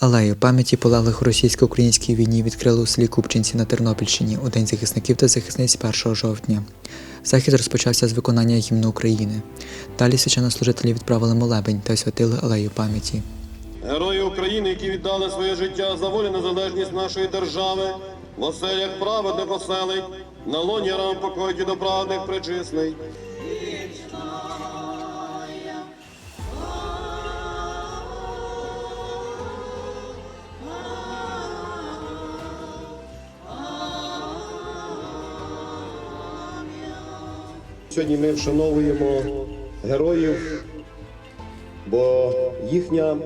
Алею пам'яті полеглих у російсько-українській війні відкрили у селі Купчинці на Тернопільщині у День захисників та захисниць 1 жовтня. Захід розпочався з виконання гімну України. Далі священнослужителі відправили молебень та освятили алею пам'яті. Герої України, які віддали своє життя за волю незалежність нашої держави, в оселях праведних оселить, на лоні рам покоїть до праведних причисний. Сьогодні ми вшановуємо героїв бо їхня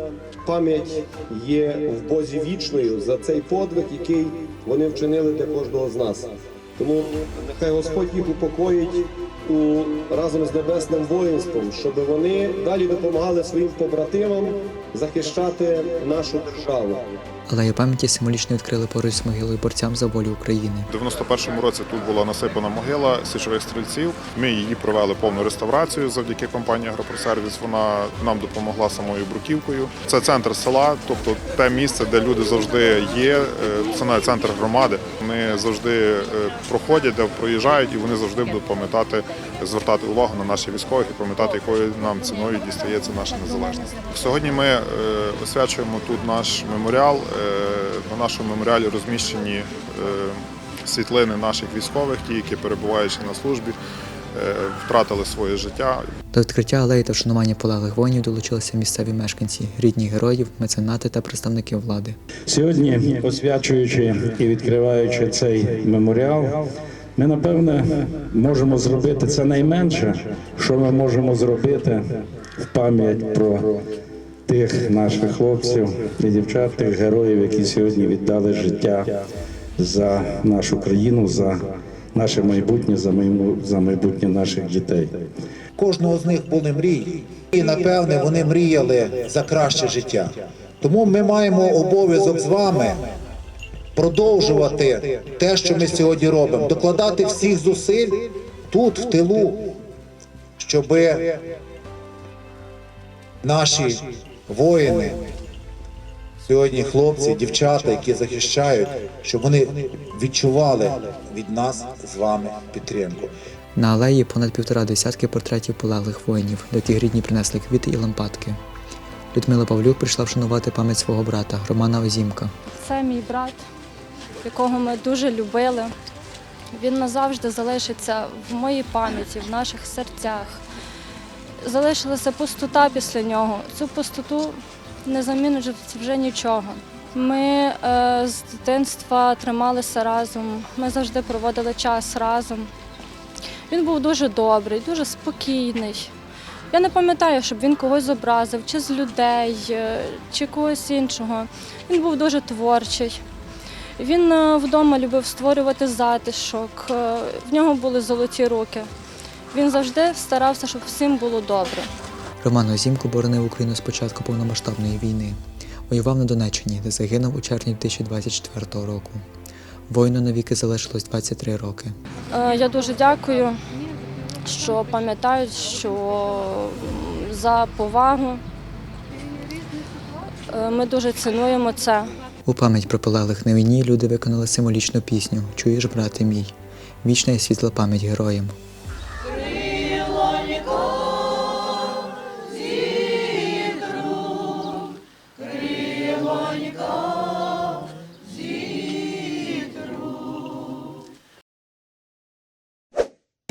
пам'ять є в Бозі вічною за цей подвиг, який вони вчинили для кожного з нас. Тому нехай Господь їх упокоїть у разом з небесним воїнством, щоб вони далі допомагали своїм побратимам захищати нашу державу. Алею пам'яті символічно відкрили поруч з могилою борцям за волю України. У 91-му році тут була насипана могила січових стрільців. Ми її провели повну реставрацію завдяки компанії Агропросервіс. Вона нам допомогла самою бруківкою. Це центр села, тобто те місце, де люди завжди є. е, Це навіть центр громади. Вони завжди е, проходять, де проїжджають, і вони завжди будуть пам'ятати, звертати увагу на наших військових і пам'ятати, якою нам ціною дістається наша незалежність. Сьогодні ми е, освячуємо тут наш меморіал. Е, На нашому меморіалі розміщені е, світлини наших військових, ті, які перебуваючи на службі, е, втратили своє життя. До відкриття алеї та вшанування полеглих воїнів долучилися місцеві мешканці, рідні героїв, меценати та представники влади. Сьогодні, освячуючи і відкриваючи цей меморіал, ми напевне можемо зробити це найменше, що ми можемо зробити в пам'ять про тих наших хлопців і дівчат, тих героїв, які сьогодні віддали життя за нашу країну, за наше майбутнє, за майбу- за майбутнє наших дітей. кожного з них були мрії, і напевне вони мріяли за краще життя. Тому ми маємо обов'язок з вами продовжувати те, що ми сьогодні робимо, докладати всіх зусиль тут, в тилу, щоб наші воїни, сьогодні хлопці, дівчата, які захищають, щоб вони відчували від нас з вами підтримку. На алеї понад півтора десятки портретів полеглих воїнів, до яких рідні принесли квіти і лампадки. Людмила Павлюк прийшла вшанувати пам'ять свого брата Романа Озімка. Це мій брат, якого ми дуже любили. Він назавжди залишиться в моїй пам'яті, в наших серцях. Залишилася пустота після нього. Цю пустоту не замінить вже нічого. Ми е, з дитинства трималися разом, ми завжди проводили час разом. Він був дуже добрий, дуже спокійний. Я не пам'ятаю, щоб він когось зобразив, чи з людей, е, чи когось іншого. Він був дуже творчий. Він е, вдома любив створювати затишок, в нього були золоті руки. Він завжди старався, щоб всім було добре. Роман Озімко боронив Україну з початку повномасштабної війни. Воював на Донеччині, де загинув у червні 2024 року. Воїну навіки залишилось 23 роки. Е, Я дуже дякую, що пам'ятають, що за повагу. Е, Ми дуже цінуємо це. У пам'ять про полеглих на війні люди виконали символічну пісню Чуєш, брате мій. Вічна і світла пам'ять героям.